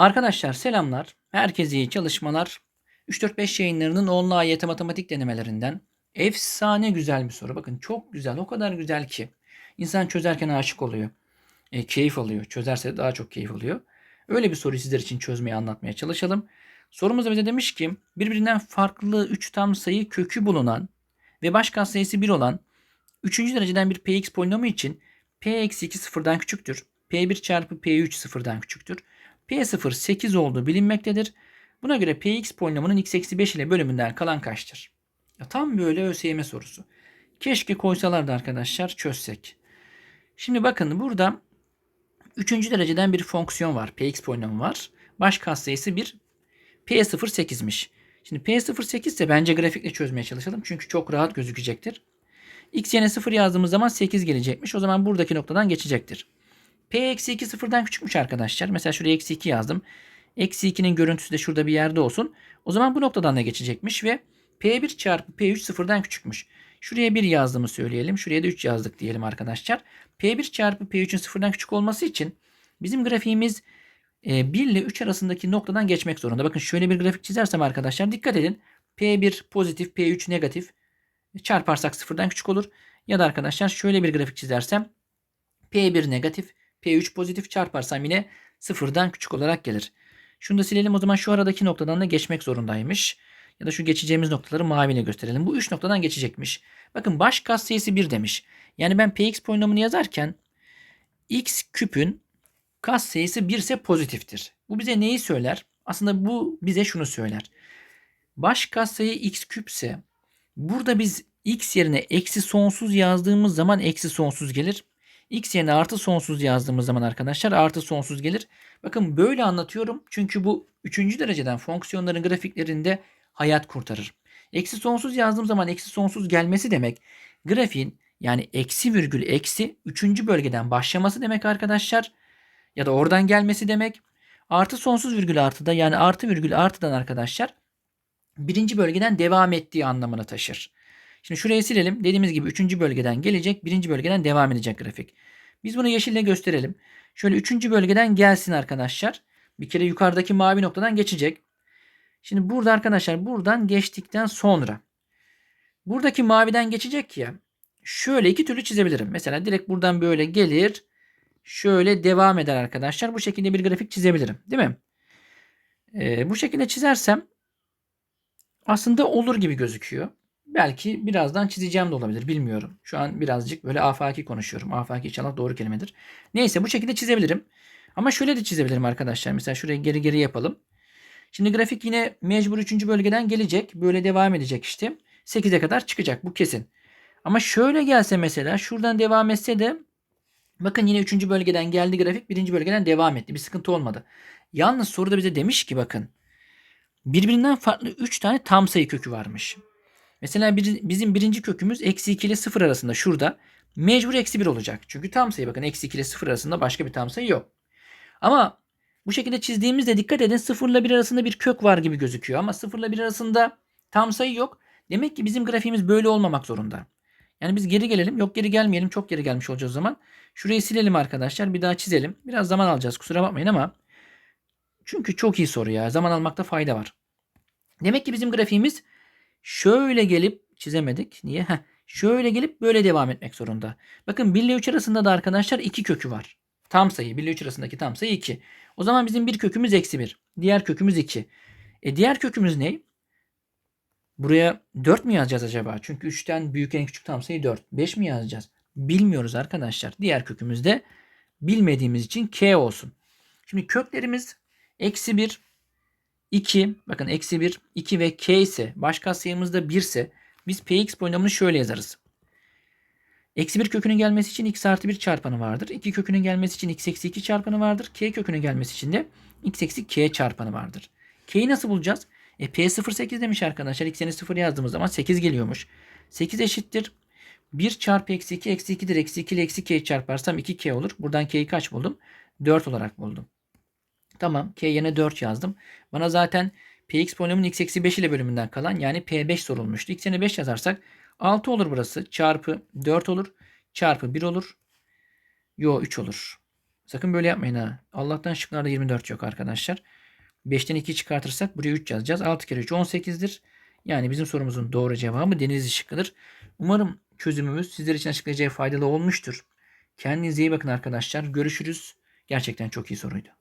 Arkadaşlar selamlar. Herkese iyi çalışmalar. 3-4-5 yayınlarının onlu AYT matematik denemelerinden. Efsane güzel bir soru. Bakın çok güzel. O kadar güzel ki. İnsan çözerken aşık oluyor. E, keyif alıyor. Çözerse daha çok keyif alıyor. Öyle bir soruyu sizler için çözmeye anlatmaya çalışalım. Sorumuz bize demiş ki birbirinden farklı 3 tam sayı kökü bulunan ve baş katsayısı 1 olan 3. dereceden bir px polinomu için p eksi 2 sıfırdan küçüktür. p1 çarpı p3 sıfırdan küçüktür. P0 8 olduğu bilinmektedir. Buna göre Px polinomunun x eksi 5 ile bölümünden kalan kaçtır? Ya tam böyle ÖSYM sorusu. Keşke koysalardı arkadaşlar çözsek. Şimdi bakın burada 3. dereceden bir fonksiyon var. Px polinomu var. Baş katsayısı 1. P0 8'miş. Şimdi P0 8 ise bence grafikle çözmeye çalışalım. Çünkü çok rahat gözükecektir. X yerine 0 yazdığımız zaman 8 gelecekmiş. O zaman buradaki noktadan geçecektir. P eksi 2 sıfırdan küçükmüş arkadaşlar. Mesela şuraya eksi 2 yazdım. Eksi 2'nin görüntüsü de şurada bir yerde olsun. O zaman bu noktadan da geçecekmiş ve P1 çarpı P3 sıfırdan küçükmüş. Şuraya 1 yazdığımı söyleyelim. Şuraya da 3 yazdık diyelim arkadaşlar. P1 çarpı P3'ün sıfırdan küçük olması için bizim grafiğimiz 1 ile 3 arasındaki noktadan geçmek zorunda. Bakın şöyle bir grafik çizersem arkadaşlar dikkat edin. P1 pozitif, P3 negatif. Çarparsak sıfırdan küçük olur. Ya da arkadaşlar şöyle bir grafik çizersem P1 negatif, P3 pozitif çarparsam yine sıfırdan küçük olarak gelir. Şunu da silelim o zaman şu aradaki noktadan da geçmek zorundaymış. Ya da şu geçeceğimiz noktaları maviyle gösterelim. Bu 3 noktadan geçecekmiş. Bakın baş katsayısı 1 demiş. Yani ben px polinomunu yazarken x küpün katsayısı 1 ise pozitiftir. Bu bize neyi söyler? Aslında bu bize şunu söyler. Baş katsayı x küpse burada biz x yerine eksi sonsuz yazdığımız zaman eksi sonsuz gelir x yerine artı sonsuz yazdığımız zaman arkadaşlar artı sonsuz gelir. Bakın böyle anlatıyorum. Çünkü bu üçüncü dereceden fonksiyonların grafiklerinde hayat kurtarır. Eksi sonsuz yazdığım zaman eksi sonsuz gelmesi demek grafiğin yani eksi virgül eksi üçüncü bölgeden başlaması demek arkadaşlar. Ya da oradan gelmesi demek. Artı sonsuz virgül artıda yani artı virgül artıdan arkadaşlar birinci bölgeden devam ettiği anlamına taşır. Şimdi şurayı silelim. Dediğimiz gibi 3. bölgeden gelecek. 1. bölgeden devam edecek grafik. Biz bunu yeşille gösterelim. Şöyle 3. bölgeden gelsin arkadaşlar. Bir kere yukarıdaki mavi noktadan geçecek. Şimdi burada arkadaşlar buradan geçtikten sonra buradaki maviden geçecek ya. Şöyle iki türlü çizebilirim. Mesela direkt buradan böyle gelir. Şöyle devam eder arkadaşlar. Bu şekilde bir grafik çizebilirim. Değil mi? Ee, bu şekilde çizersem aslında olur gibi gözüküyor. Belki birazdan çizeceğim de olabilir. Bilmiyorum. Şu an birazcık böyle afaki konuşuyorum. Afaki inşallah doğru kelimedir. Neyse bu şekilde çizebilirim. Ama şöyle de çizebilirim arkadaşlar. Mesela şurayı geri geri yapalım. Şimdi grafik yine mecbur 3. bölgeden gelecek. Böyle devam edecek işte. 8'e kadar çıkacak. Bu kesin. Ama şöyle gelse mesela şuradan devam etse de bakın yine 3. bölgeden geldi grafik. 1. bölgeden devam etti. Bir sıkıntı olmadı. Yalnız soruda bize demiş ki bakın. Birbirinden farklı 3 tane tam sayı kökü varmış. Mesela bir, bizim birinci kökümüz eksi 2 ile 0 arasında şurada. Mecbur eksi 1 olacak. Çünkü tam sayı bakın eksi 2 ile 0 arasında başka bir tam sayı yok. Ama bu şekilde çizdiğimizde dikkat edin 0 ile 1 arasında bir kök var gibi gözüküyor. Ama 0 ile 1 arasında tam sayı yok. Demek ki bizim grafiğimiz böyle olmamak zorunda. Yani biz geri gelelim. Yok geri gelmeyelim. Çok geri gelmiş olacağız o zaman. Şurayı silelim arkadaşlar. Bir daha çizelim. Biraz zaman alacağız. Kusura bakmayın ama. Çünkü çok iyi soru ya. Zaman almakta fayda var. Demek ki bizim grafiğimiz şöyle gelip çizemedik. Niye? Heh, şöyle gelip böyle devam etmek zorunda. Bakın 1 ile 3 arasında da arkadaşlar 2 kökü var. Tam sayı 1 ile 3 arasındaki tam sayı 2. O zaman bizim bir kökümüz eksi 1. Diğer kökümüz 2. E diğer kökümüz ne? Buraya 4 mü yazacağız acaba? Çünkü 3'ten büyük en küçük tam sayı 4. 5 mi yazacağız? Bilmiyoruz arkadaşlar. Diğer kökümüz de bilmediğimiz için k olsun. Şimdi köklerimiz eksi 1, 2 bakın eksi 1 2 ve k ise baş katsayımız da 1 ise biz px polinomunu şöyle yazarız. Eksi 1 kökünün gelmesi için x artı 1 çarpanı vardır. 2 kökünün gelmesi için x eksi 2 çarpanı vardır. k kökünün gelmesi için de x eksi k çarpanı vardır. k'yi nasıl bulacağız? E, p0 8 demiş arkadaşlar. x yerine 0 yazdığımız zaman 8 geliyormuş. 8 eşittir. 1 çarpı eksi 2 eksi 2'dir. Eksi 2 ile eksi k çarparsam 2k olur. Buradan k'yi kaç buldum? 4 olarak buldum. Tamam. K yerine 4 yazdım. Bana zaten Px polinomun x eksi 5 ile bölümünden kalan yani P5 sorulmuştu. X yerine 5 yazarsak 6 olur burası. Çarpı 4 olur. Çarpı 1 olur. Yo 3 olur. Sakın böyle yapmayın ha. Allah'tan şıklarda 24 yok arkadaşlar. 5'ten 2 çıkartırsak buraya 3 yazacağız. 6 kere 3 18'dir. Yani bizim sorumuzun doğru cevabı Denizli şıkkıdır. Umarım çözümümüz sizler için açıklayacağı faydalı olmuştur. Kendinize iyi bakın arkadaşlar. Görüşürüz. Gerçekten çok iyi soruydu.